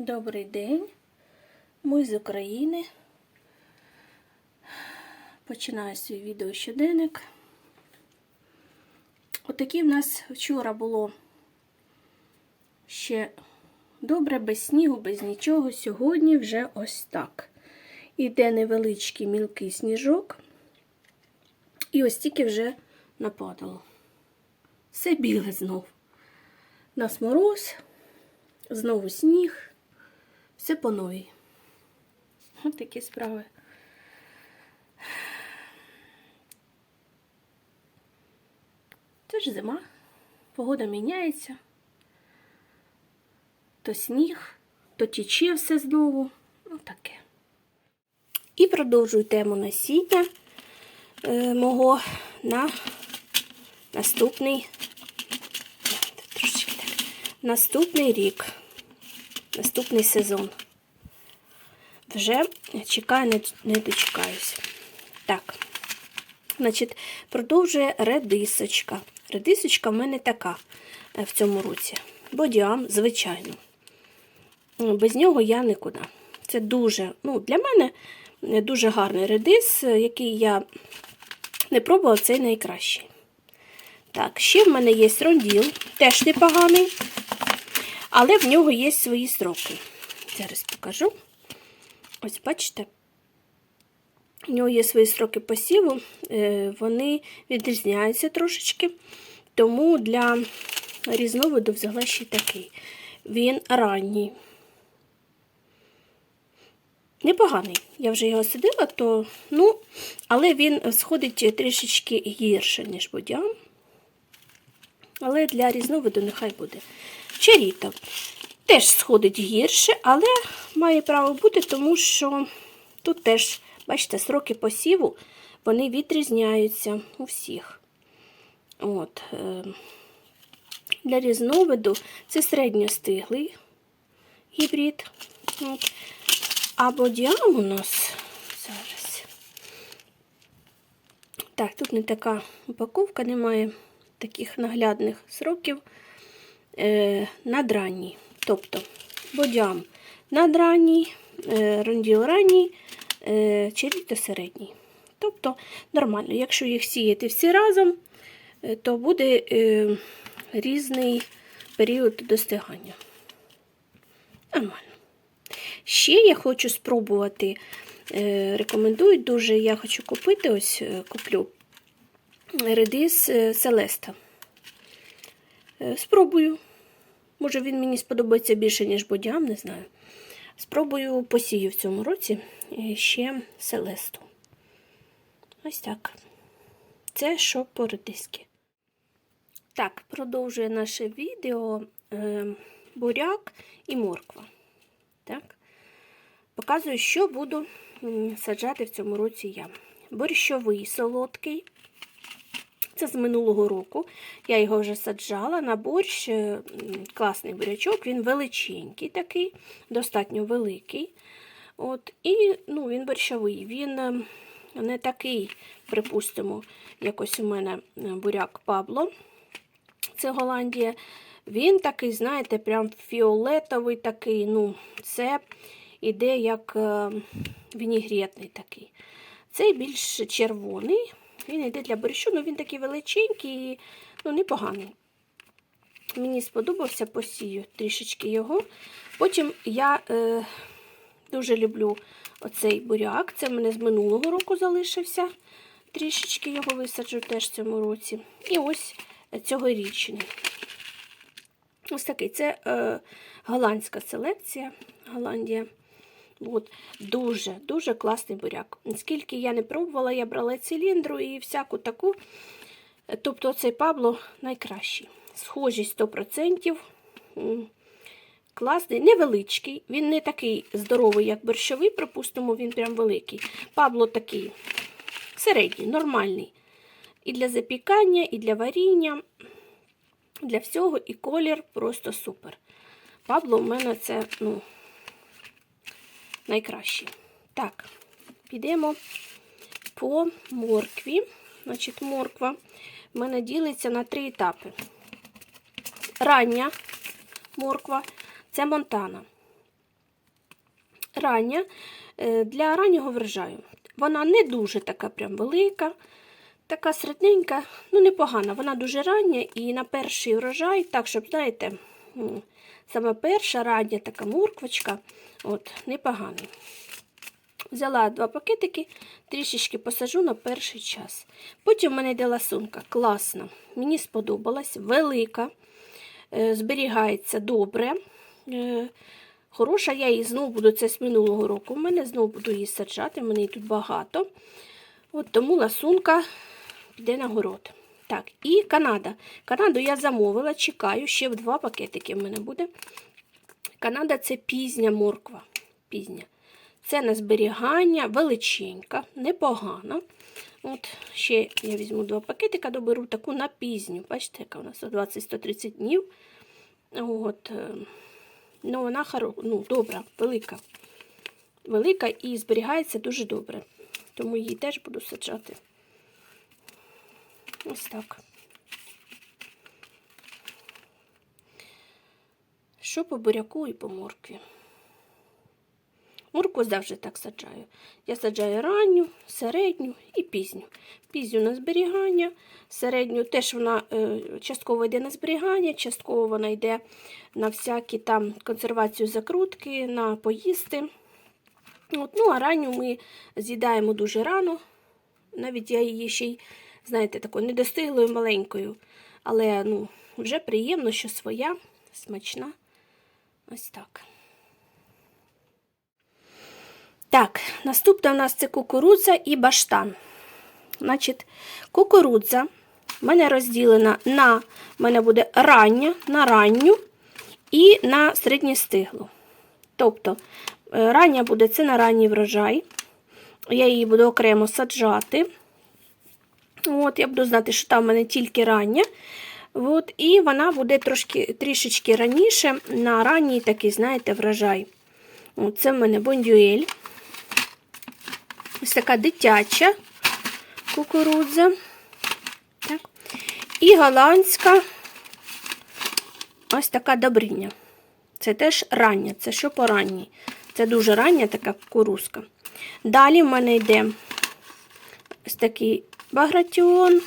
Добрий день. Ми з України. Починаю свій відео щоденник. Отакі в нас вчора було ще добре, без снігу, без нічого. Сьогодні вже ось так. Іде невеличкий мілкий сніжок. І ось тільки вже нападало. Все біле знов. Нас мороз, знову сніг. Все по новій. Ось такі справи. Це ж зима, погода міняється. То сніг, то тіче все знову. Ну таке. І продовжую тему насіння е, мого на наступний, наступний рік наступний сезон. Вже чекаю, не, дочекаюсь. Так, значить, продовжує редисочка. Редисочка в мене така е, в цьому році. Бодіам, звичайно. Без нього я нікуди. Це дуже, ну, для мене дуже гарний редис, який я не пробувала, цей найкращий. Так, ще в мене є ронділ, теж непоганий. Але в нього є свої строки. Зараз покажу. Ось, бачите, в нього є свої строки посіву, е, вони відрізняються трошечки, тому для різновиду взяла ще такий. Він ранній. Непоганий. Я вже його сидила, то, ну, але він сходить трішечки гірше, ніж бодян. Але для різновиду нехай буде. Черіта теж сходить гірше, але має право бути, тому що тут теж, бачите, сроки посіву, вони відрізняються у всіх. От. е, Для різновиду це середньостиглий гібрид. От. А бодіам у нас зараз. Так, тут не така упаковка, немає таких наглядних сроків е, надранній. Тобто бодям надранній, е, ранній, е, черіто середній. Тобто нормально, якщо їх сіяти всі разом, е, то буде е, різний період достигання. Нормально. Ще я хочу спробувати, е, рекомендують дуже, я хочу купити, ось е, куплю редис е, Селеста. Е, Спробую. Може, він мені сподобається більше, ніж бодям, не знаю. Спробую посію в цьому році е, ще Селесту. Ось так. Це що по редиски. Так, продовжує наше відео е, буряк і морква. Так. Показую, що буду саджати в цьому році я. Борщовий солодкий. Це з минулого року. Я його вже саджала на борщ. е, Класний бурячок, він величенький такий, достатньо великий. От, І ну, він борщовий. Він е, не такий, припустимо, якось у мене е, буряк Пабло. Це Голландія. Він такий, знаєте, прям фіолетовий такий. ну, Це іде як е, вінігретний такий. Цей більш червоний. Він йде для борщу, ну він такий величенький, ну непоганий. Мені сподобався посію трішечки його. Потім я е, дуже люблю оцей буряк. Це в мене з минулого року залишився. Трішечки його висаджу теж в цьому році. І ось цьогорічний. Ось такий. Це е, голландська селекція. Голландія. От, Дуже, дуже класний буряк. Скільки я не пробувала, я брала циліндру і всяку таку. Тобто цей Пабло найкращий. Схожість 100%. Класний, невеличкий. Він не такий здоровий, як борщовий, припустимо, він прям великий. Пабло такий середній, нормальний. І для запікання, і для варіння, для всього, і колір просто супер. Пабло у мене це, ну, найкращий. Так, підемо по моркві. Значить, морква в мене ділиться на три етапи. Рання морква це Монтана. рання е, для раннього врожаю. Вона не дуже така прям велика, така середненька, ну непогана. Вона дуже рання і на перший врожай, так, щоб, знаєте, саме перша рання така морквочка, от, непоганий. Взяла два пакетики, трішечки посажу на перший час. Потім в мене йде ласунка. Класна. Мені сподобалась, велика, е, зберігається добре. Е, Хороша, я її знову буду, це з минулого року. У мене знову буду її саджати, в мене її тут багато. От Тому ласунка піде на город. Так, і Канада. Канаду я замовила, чекаю, ще в два пакетики в мене буде. Канада це пізня морква. Пізня. Це на зберігання, величенька, непогана. От Ще я візьму два пакетика, доберу таку на пізню. Бачите, яка у нас 120-130 днів. От, е, ну, вона хоро... ну, добра, велика. Велика і зберігається дуже добре. Тому її теж буду саджати. Ось так. Що по буряку і по моркві? Моркву завжди так саджаю. Я саджаю ранню, середню і пізню. Пізню на зберігання, середню теж вона е, частково йде на зберігання, частково вона йде на всякі там консервацію закрутки, на поїсти. От, ну, а ранню ми з'їдаємо дуже рано. Навіть я її ще й, знаєте, такою недостиглою маленькою. Але ну, вже приємно, що своя, смачна. Ось так. Так, наступна у нас це кукурудза і баштан. Значить, кукурудза в мене розділена на в мене буде рання, на ранню і на середньостиглу. Тобто, е, рання буде це на ранній врожай. Я її буду окремо саджати. От, Я буду знати, що там в мене тільки рання. От, І вона буде трошки, трішечки раніше на ранній такий, знаєте, врожай. От, Це в мене бондюель. Ось така дитяча кукурудза. Так. І голландська ось така добриня. Це теж рання, це що по ранній. Це дуже рання така кукурузка. Далі в мене йде ось такий багратіон.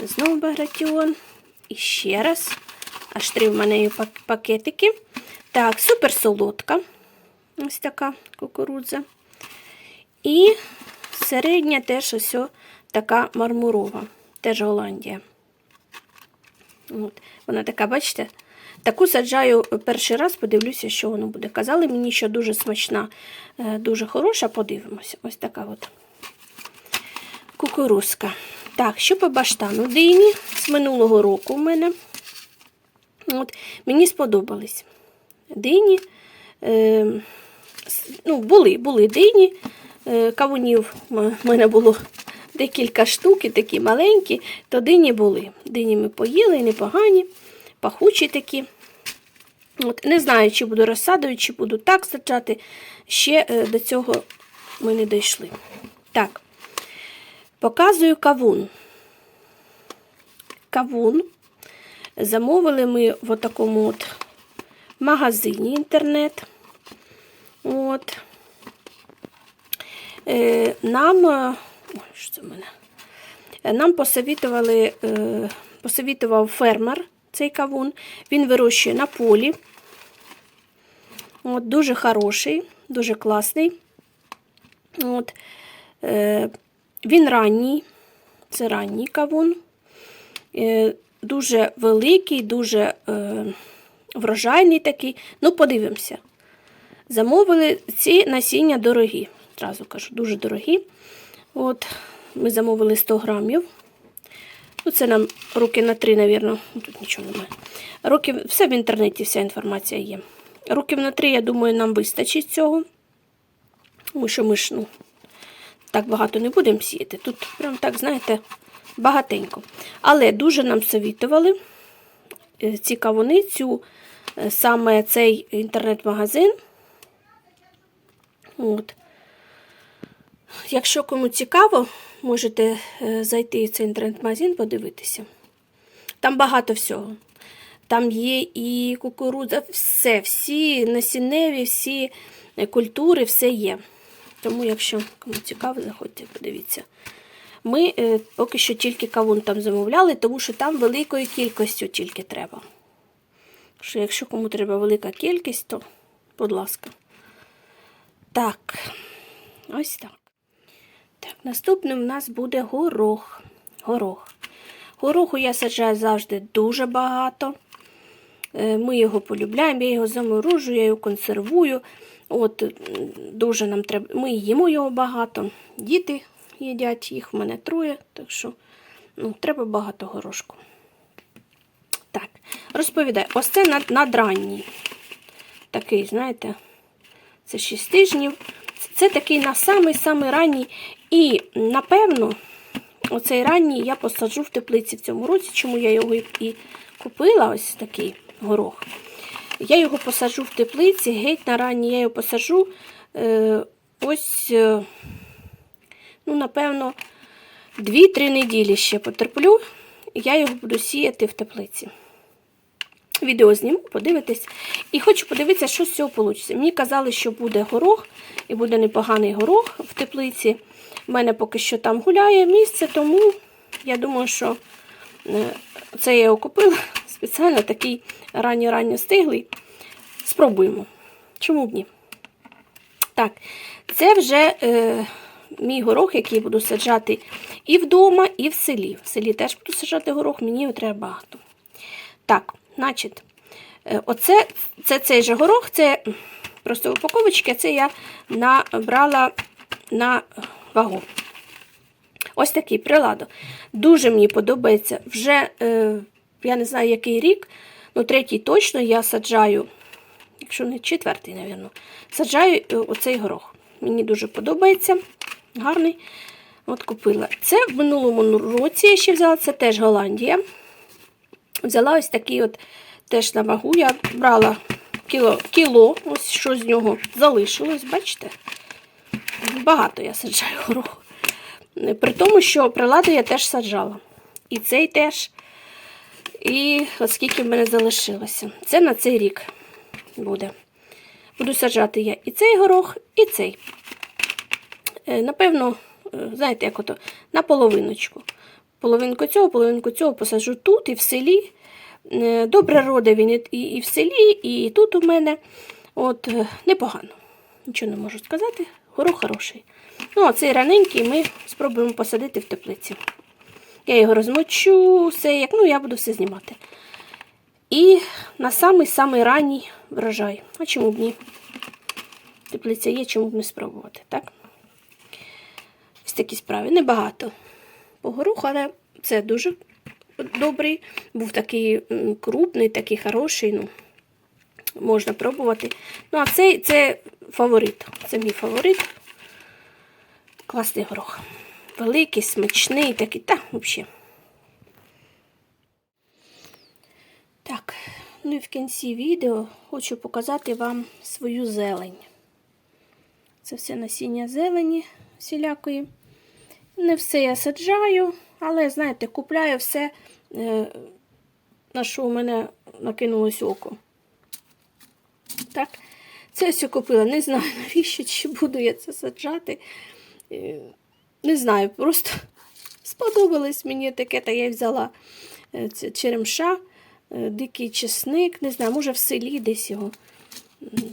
Знову багратіон. І ще раз. Аж три в мене пакетики. Так, супер солодка. Ось така кукурудза. І середня теж ось така мармурова, теж Голландія. От. Вона така, бачите, таку саджаю перший раз, подивлюся, що воно буде. Казали мені, що дуже смачна, е, дуже хороша, подивимося. Ось така от кукурузка. Так, що по баштану дині з минулого року в мене. От, Мені сподобались дині. Е, ну, Були були дині. Е, кавунів в мене було декілька штук, і такі маленькі, то дині були. Дині ми поїли, непогані, пахучі такі. От, Не знаю, чи буду розсадою, чи буду так саджати. Ще е, до цього ми не дійшли. Так, показую кавун. Кавун. Замовили ми в такому от магазині інтернет. От. Е, нам, е, ой, що це в мене? Е, нам посовітували, посовітував фермер цей кавун. Він вирощує на полі. От, Дуже хороший, дуже класний. От, Він ранній, це ранній кавун. Дуже великий, дуже врожайний такий. Ну, подивимося. Замовили ці насіння дорогі. Зразу кажу, дуже дорогі. От, Ми замовили 100 грамів. Ну, Це нам роки на 3, мабуть. Тут нічого немає. Років, Все в інтернеті, вся інформація є. Років на 3, я думаю, нам вистачить цього. Тому що ми ж ну, так багато не будемо сіяти. Тут, прям так, знаєте, багатенько. Але дуже нам совітували е, ці кавуни, цю, е, саме цей інтернет-магазин. От. Якщо кому цікаво, можете е, зайти в цей інтернет-магазин, подивитися. Там багато всього. Там є і кукурудза, все, всі насінневі, всі культури, все є. Тому, якщо кому цікаво, заходьте, подивіться. Ми е, поки що тільки кавун там замовляли, тому що там великою кількістю тільки треба. Що якщо кому треба велика кількість, то, будь ласка. Так, ось так. Так, наступним у нас буде горох. Горох. Гороху я саджаю завжди дуже багато. Е, Ми його полюбляємо, я його заморожую, я його консервую. От, дуже нам треба. Ми їмо його багато. Діти їдять, їх в мене троє, так що ну, треба багато горошку. Так, розповідаю, ось це над, надранній. Такий, знаєте, це 6 тижнів. Це такий на самий-самий ранній. І, напевно, оцей ранній я посаджу в теплиці в цьому році, чому я його і купила, ось такий горох. Я його посаджу в теплиці, геть на ранній я його посаджу. Е, ось, е, ну, напевно, 2-3 неділі ще потерплю, і я його буду сіяти в теплиці. Відео зніму, подивитись. І хочу подивитися, що з цього вийде. Мені казали, що буде горох, і буде непоганий горох в теплиці. У мене поки що там гуляє місце, тому я думаю, що е, це я його купила спеціально такий ранньо-ранньо стиглий. Спробуємо. Чому б ні? Так, це вже е, мій горох, який буду саджати і вдома, і в селі. В селі теж буду саджати горох, мені його треба багато. Так, значить, е, оце це цей же горох, це просто упаковочки, це я набрала на вагу. Ось такий приладо. Дуже мені подобається. Вже, е, я не знаю, який рік, ну третій точно я саджаю, якщо не четвертий, напевно, саджаю е, оцей горох. Мені дуже подобається. Гарний. От купила. Це в минулому році я ще взяла, це теж Голландія. Взяла ось такий от теж на вагу. Я брала кіло, кіло ось що з нього залишилось, бачите? Багато я саджаю гороху. При тому, що прилади я теж саджала. І цей теж. І оскільки в мене залишилося. Це на цей рік буде. Буду саджати я і цей горох, і цей. Е, Напевно, е, знаєте, як ото, на половиночку. Половинку цього, половинку цього посаджу тут і в селі. Е, Добре роде він і- і, в селі, і тут у мене. От, непогано. Нічого не можу сказати. Горох хороший. Ну, а цей раненький ми спробуємо посадити в теплиці. Я його розмочу, все, як, ну, я буду все знімати. І на самий-самий ранній врожай. А чому б ні? Теплиця є, чому б не спробувати, так? Ось такі справи. Небагато по гороху, але це дуже добрий. Був такий крупний, такий хороший. Ну, можна пробувати. Ну, а цей це фаворит. Це мій фаворит. Класний горох. Великий, смачний, такий, та, взагалі. Так, ну і в кінці відео хочу показати вам свою зелень. Це все насіння зелені всілякої. Не все я саджаю, але, знаєте, купляю все, е, на що у мене накинулось око. Так, це все купила. Не знаю, навіщо чи буду я це саджати. Не знаю, просто сподобалось мені таке, та я взяла е, черемша, е, дикий чесник, не знаю, може в селі десь його.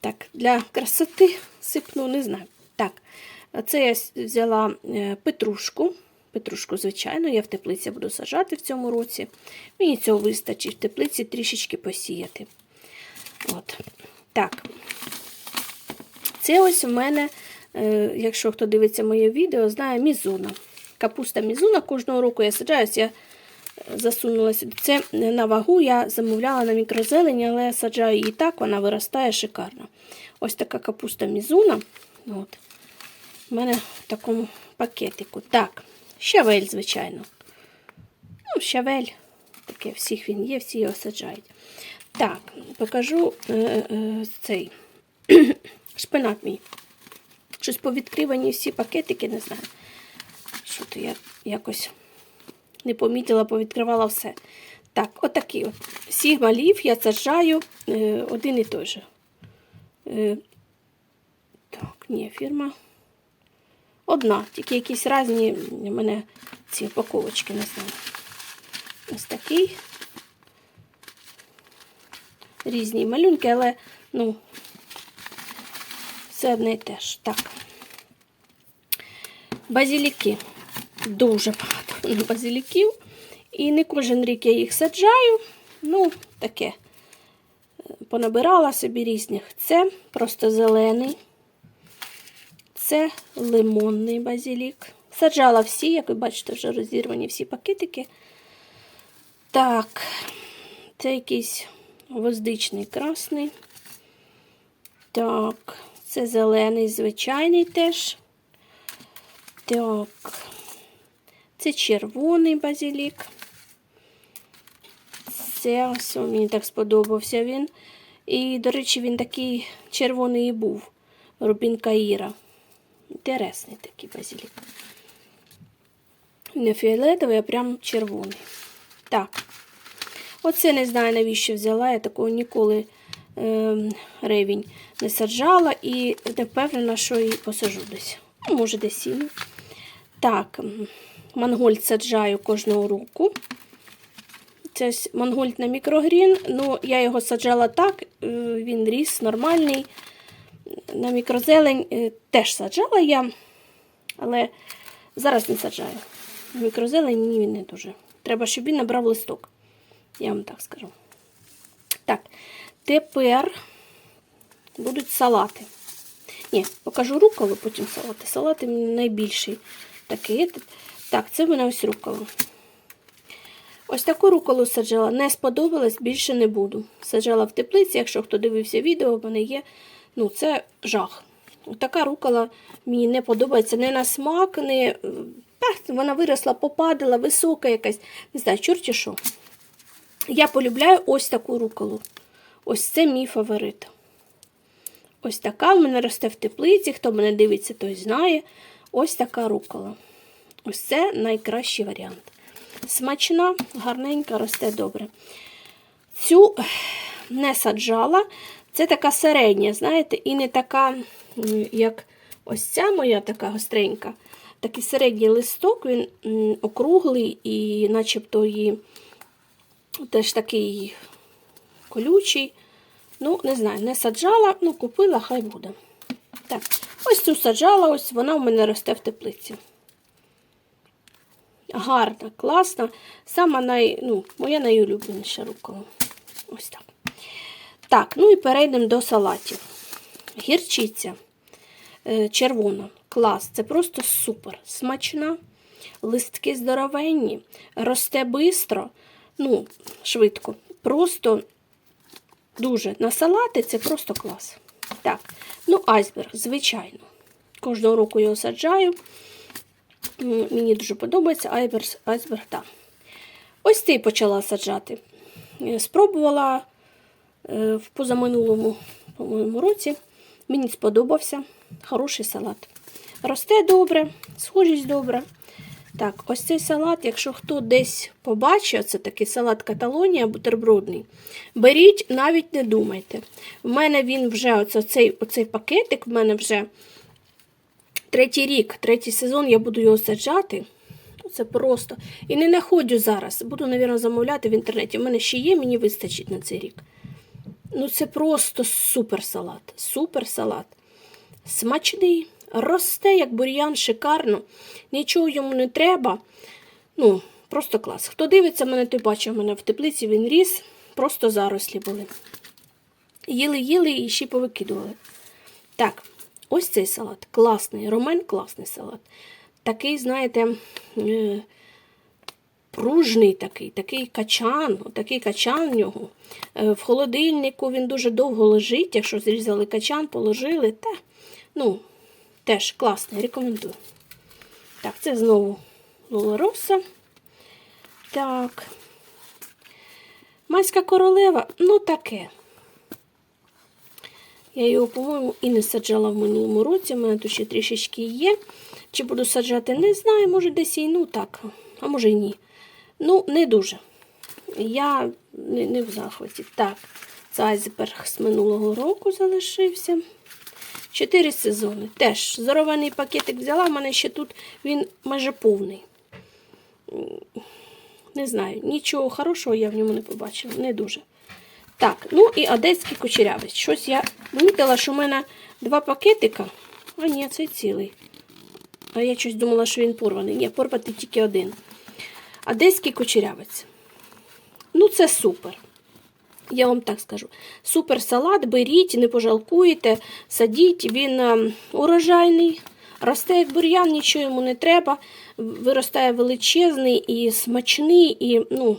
Так, для красоти сипну, не знаю. Так, це я взяла е, петрушку. Петрушку, звичайно, я в теплиці буду саджати в цьому році. Мені цього вистачить в теплиці трішечки посіяти. От. Так. Це ось у мене, якщо хто дивиться моє відео, знає мізуна. Капуста мізуна кожного року я саджаюсь, я е, засунула сюди. Це на вагу я замовляла на мікрозелені, але я саджаю її так, вона виростає шикарно. Ось така капуста мізуна. От. У мене в такому пакетику. Так, щавель, звичайно. Ну, щавель. Таке, всіх він є, всі його саджають. Так, покажу е, е, цей шпинат мій. Щось повідкривані всі пакетики, не знаю. Що то я якось не помітила, повідкривала все. Так, отакий от. Всіх малів я саджаю е, один і той же. Е, Так, ні, фірма. Одна, тільки якісь різні у мене ці упаковочки, не знаю. Ось такий. Різні малюнки, але, ну, все одне і теж. Так. Базіліки. Дуже багато базіліків. І не кожен рік я їх саджаю. Ну, таке. Понабирала собі різних. Це просто зелений. Це лимонний базилік. Саджала всі, як ви бачите, вже розірвані всі пакетики. Так, це якийсь гвоздичний красний. Так, це зелений, звичайний теж. Так, це червоний базилік. Це ось мені так сподобався він. І, до речі, він такий червоний і був. Рубін Каїра. Інтересний такий базилік. Не фіолетовий, а прям червоний. Так. Оце не знаю, навіщо взяла. Я такого ніколи е, ревінь не саджала і не впевнена, що її посажу десь. Ну, Може, десь сіну. Так, мангольд саджаю кожного року. Це мангольд на мікрогрін. Ну, я його саджала так, е, він ріс нормальний. На мікрозелень е, теж саджала я, але зараз не саджаю. На мікрозелень мені він не дуже. Треба, щоб він набрав листок. Я вам так скажу. Так, тепер будуть салати. Ні, покажу руколу, потім салати. Салати найбільший такий. Так, це в мене ось рукола. Ось таку руколу саджала. Не сподобалось, більше не буду. Саджала в теплиці, якщо хто дивився відео, в мене є. Ну, це жах. Така рукола мені не подобається не на смак, не. Та, вона виросла, попадала, висока якась. Не знаю, чорті що. Я полюбляю ось таку руколу. Ось це мій фаворит. Ось така в мене росте в теплиці. Хто мене дивиться, той знає. Ось така рукола. Ось це найкращий варіант. Смачна, гарненька, росте добре. Цю не саджала. Це така середня, знаєте, і не така, як ось ця моя така гостренька. Такий середній листок, він округлий і начебто її теж такий колючий. Ну, не знаю, не саджала, ну, купила, хай буде. Так, ось цю саджала, ось вона в мене росте в теплиці. Гарна, класна. Сама най, ну, моя найулюбленіша рукола. Ось так. Так, ну і перейдемо до салатів. Гірчиця е, червона. Клас. Це просто супер. Смачна. Листки здоровенні, росте бистро, ну, швидко. Просто дуже на салати це просто клас. Так, ну, айсберг, звичайно. Кожного року його саджаю. Мені дуже подобається айсберг, айсберг так. Ось цей почала саджати. Е, Спробувала е, в позаминулому по-моєму, році. Мені сподобався. Хороший салат. Росте добре, схожість добре. Так, ось цей салат, якщо хто десь побачив, це такий салат Каталонія бутербродний. Беріть, навіть не думайте. В мене він вже оце- оцей, оцей пакетик, в мене вже третій рік, третій сезон, я буду його саджати. Це просто. І не знаходжу зараз. Буду, мабуть, замовляти в інтернеті. У мене ще є, мені вистачить на цей рік. Ну, це просто супер салат. Супер салат. Смачний, росте, як бур'ян, шикарно. Нічого йому не треба. Ну, просто клас. Хто дивиться мене, той бачив мене в теплиці, він ріс, просто зарослі були. Їли-їли і ще повикидували. Так, ось цей салат. Класний. Ромен класний салат. Такий, знаєте, е, пружний такий, такий качан, такий качан в нього. Е, В холодильнику він дуже довго лежить. Якщо зрізали качан, положили, та, ну, теж класний, рекомендую. Так, це знову лолороса. Так. Майська королева, ну таке. Я його, по-моєму, і не саджала в минулому році. У мене тут ще трішечки є. Чи буду саджати, не знаю, може десь і ну так, а може й ні. Ну, не дуже. Я не, не в захваті. Так, це айсберг з минулого року залишився. Чотири сезони. Теж зорований пакетик взяла, в мене ще тут він майже повний. Не знаю, нічого хорошого я в ньому не побачила, не дуже. Так, ну і одеський кучерявець. Щось я помітила, що в мене два пакетика. А ні, це цілий. А я щось думала, що він порваний. Ні, порвати тільки один. Одеський кучерявець. Ну, це супер. Я вам так скажу. Супер салат, беріть, не пожалкуєте, садіть, він е, урожайний, росте як бур'ян, нічого йому не треба. Виростає величезний і смачний, і ну,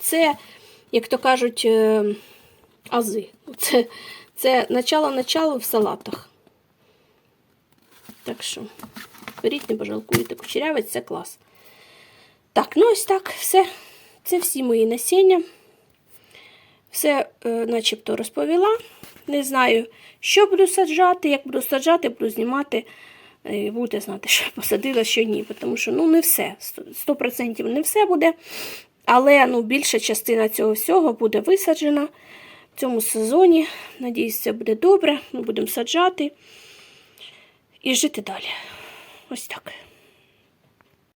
це, як то кажуть, е, ази. Це, це начало-начало в салатах. Так що, беріть, не пожалкуєте. Кучерявець це клас. Так, ну ось так, все. Це всі мої насіння. Все е, начебто розповіла. Не знаю, що буду саджати, як буду саджати, буду знімати. е, І будете знати, що посадила, що ні. Тому що ну, не все. 100% не все буде. Але ну, більша частина цього всього буде висаджена в цьому сезоні. Надіюсь, все буде добре. Ми будемо саджати і жити далі. Ось так.